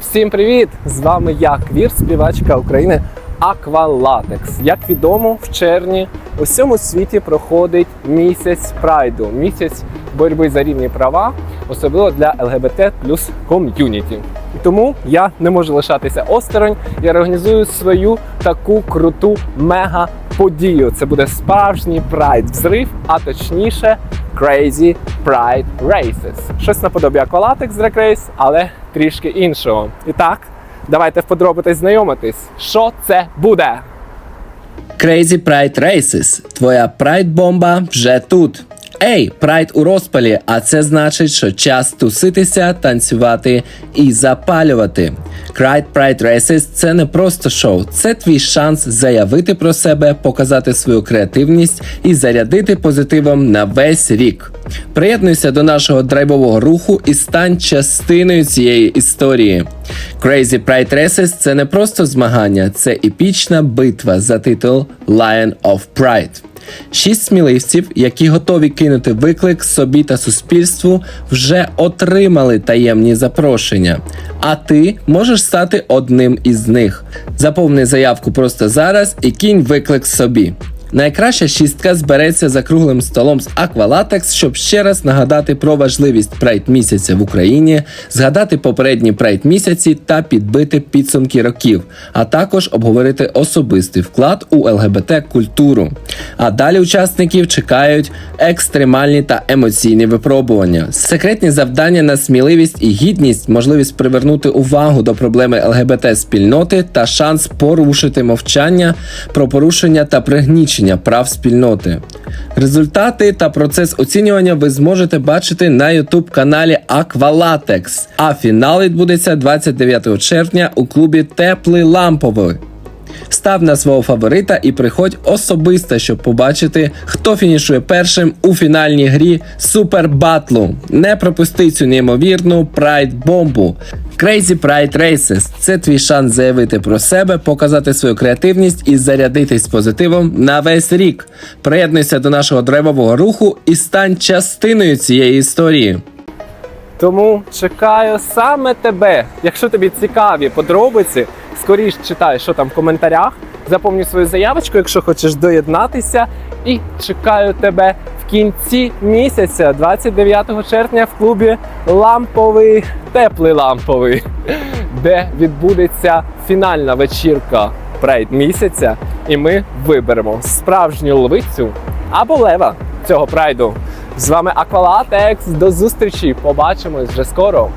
Всім привіт! З вами я, Квір, співачка України Аквалатекс. Як відомо, в червні у всьому світі проходить місяць прайду, місяць боротьби за рівні права, особливо для ЛГБТ плюс ком'юніті. Тому я не можу лишатися осторонь. Я організую свою таку круту мега подію. Це буде справжній прайд взрив, а точніше Crazy Pride Races. Щось наподобі Aqualatics Drag Race, але трішки іншого. І так, давайте вподробитись знайомитись, що це буде. Crazy Pride Races. Твоя прайд-бомба вже тут. Ей, прайд у розпалі, а це значить, що час туситися, танцювати і запалювати. Pride Pride Races – це не просто шоу, це твій шанс заявити про себе, показати свою креативність і зарядити позитивом на весь рік. Приєднуйся до нашого драйвового руху і стань частиною цієї історії. Crazy Pride Races – це не просто змагання, це епічна битва за титул Lion of Pride. Шість сміливців, які готові кинути виклик собі та суспільству, вже отримали таємні запрошення. А ти можеш стати одним із них. Заповни заявку просто зараз і кинь виклик собі. Найкраща шістка збереться за круглим столом з Aqualatex, щоб ще раз нагадати про важливість прайд місяця в Україні, згадати попередні прайд місяці та підбити підсумки років, а також обговорити особистий вклад у ЛГБТ культуру. А далі учасників чекають екстремальні та емоційні випробування, секретні завдання на сміливість і гідність, можливість привернути увагу до проблеми ЛГБТ спільноти та шанс порушити мовчання про порушення та пригнічення прав спільноти. Результати та процес оцінювання ви зможете бачити на youtube каналі Aqualatex, а фінал відбудеться 29 червня у клубі Теплий Ламповий. Став на свого фаворита і приходь особисто, щоб побачити, хто фінішує першим у фінальній грі Супер Батлу. Не пропусти цю неймовірну прайд бомбу. Crazy Pride Races – це твій шанс заявити про себе, показати свою креативність і зарядитись позитивом на весь рік. Приєднуйся до нашого драйвового руху і стань частиною цієї історії. Тому чекаю саме тебе. Якщо тобі цікаві подробиці, скоріш читай, що там в коментарях. Заповнюй свою заявочку, якщо хочеш доєднатися. І чекаю тебе в кінці місяця, 29 червня, в клубі Ламповий, теплий ламповий, де відбудеться фінальна вечірка прайд місяця. І ми виберемо справжню львицю або лева цього прайду. З вами Aqualatex. До зустрічі! Побачимось вже скоро.